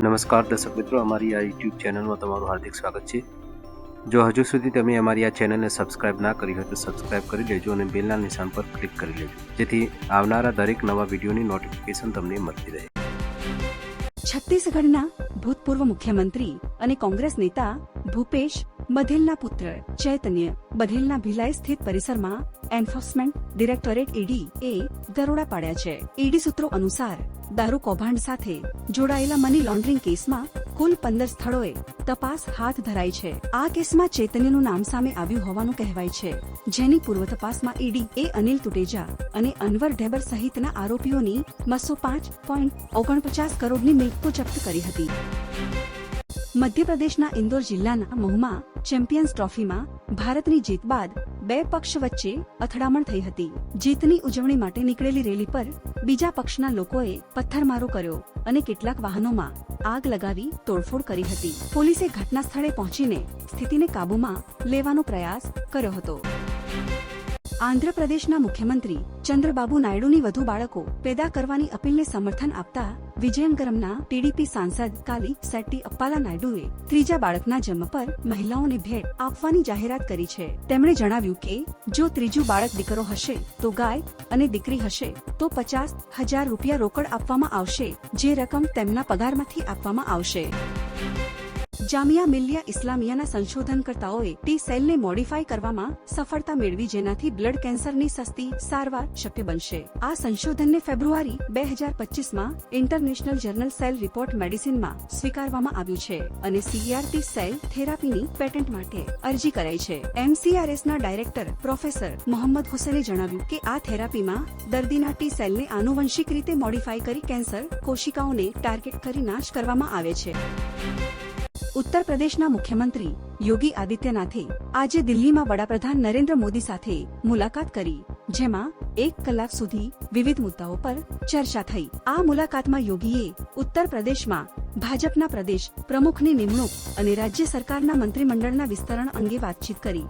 નમસ્કાર દર્શક મિત્રો, અમારી આ યુટ્યુબ ચેનલમાં તમારું હાર્દિક સ્વાગત છે. જો હજુ સુધી તમે અમારી આ ચેનલને સબસ્ક્રાઇબ ના કરી હોય તો સબસ્ક્રાઇબ કરી લેજો અને બેલના નિશાન પર ક્લિક કરી લેજો. જેથી આવનારા દરેક નવા વિડીયોની નોટિફિકેશન તમને મળતી રહે. છત્તીસગઢના ભૂતપૂર્વ મુખ્યમંત્રી અને કોંગ્રેસ નેતા ભૂપેશ બધેલના પુત્ર, ચૈતન્ય બધેલના ભિલાઈ સ્થિત પરિસરમાં એન્ફોર્સમેન્ટ ડિરેક્ટોરેટ ઈડી એ દરોડા પાડ્યા છે. ઈડી સૂત્રો અનુસાર, દારૂ કૌભાંડ સાથે જોડાયેલા મની લોન્ડરિંગ કેસમાં કુલ પંદર સ્થળોએ તપાસ હાથ ધરાઈ છે. આ કેસમાં ચૈતન્યનું નામ સામે આવ્યું હોવાનું કહેવાય છે. જેની પૂર્વ તપાસમાં ઈડી એ અનિલ તુટેજા અને અનવર ઢેબર સહિતના આરોપીઓની બસો પાંચ પોઈન્ટ ઓગણપચાસ કરોડની મિલકતો જપ્ત કરી હતી. મધ્યપ્રદેશના ઇન્દોર જિલ્લાના મહુમાં ચેમ્પિયન્સ ટ્રોફીમાં ભારતની જીત બાદ બે પક્ષ વચ્ચે અથડામણ થઈ હતી. જીતની ઉજવણી માટે નીકળેલી રેલી પર બીજા પક્ષના લોકોએ પથ્થરમારો કર્યો અને કેટલાક વાહનોમાં આગ લગાવી તોડફોડ કરી હતી. પોલીસે ઘટના સ્થળે પહોંચીને સ્થિતિને કાબૂમાં લેવાનો પ્રયાસ કર્યો હતો. આંધ્રપ્રદેશના મુખ્યમંત્રી ચંદ્રબાબુ નાયડુની વધુ બાળકો પેદા કરવાની અપીલને સમર્થન આપતા વિજયનગરમના ટીડીપી સાંસદ કાલી સેટ્ટી અપ્પાલા નાયડુએ ત્રીજા બાળકના જન્મ પર મહિલાઓને ભેટ આપવાની જાહેરાત કરી છે. તેમણે જણાવ્યું કે, જો ત્રીજું બાળક દીકરો હશે, તો ગાય અને દીકરી હશે, તો પચાસ હજાર રૂપિયા રોકડ આપવામાં આવશે, જે રકમ તેમના પગારમાંથી આપવામાં આવશે. જામિયા મિલિયા ઇસ્લામિયાના સંશોધનકર્તાઓએ ટી સેલને મોડિફાય કરવામાં સફળતા મેળવી જેનાથી બ્લડ કેન્સરની સસ્તી, સારવાર શક્ય બનશે. આ સંશોધનને ફેબ્રુઆરી બે હજાર પચીસમાં ઇન્ટરનેશનલ જર્નલ સેલ રિપોર્ટ મેડિસિનમાં સ્વીકારવામાં આવ્યું છે અને સીઆરટી સેલ થેરાપીની પેટન્ટ માટે અરજી કરાઈ છે. એમસીઆરએસના ડાયરેક્ટર પ્રોફેસર મોહમ્મદ હુસેને જણાવ્યું કે આ થેરાપીમાં દર્દીના ટી સેલને આનુવંશિક રીતે મોડિફાય કરી કેન્સર કોશિકાઓને ટાર્ગેટ કરી નાશ કરવામાં આવે છે. ઉત્તર પ્રદેશના મુખ્યમંત્રી યોગી આદિત્યનાથે આજે દિલ્હીમાં વડાપ્રધાન નરેન્દ્ર મોદી સાથે મુલાકાત કરી, જેમાં એક કલાક સુધી વિવિધ મુદ્દાઓ પર ચર્ચા થઈ. આ મુલાકાતમાં યોગીએ ઉત્તર પ્રદેશમાં ભાજપના પ્રદેશ પ્રમુખની નિમણૂક અને રાજ્ય સરકારના મંત્રીમંડળના વિસ્તરણ અંગે વાતચીત કરી.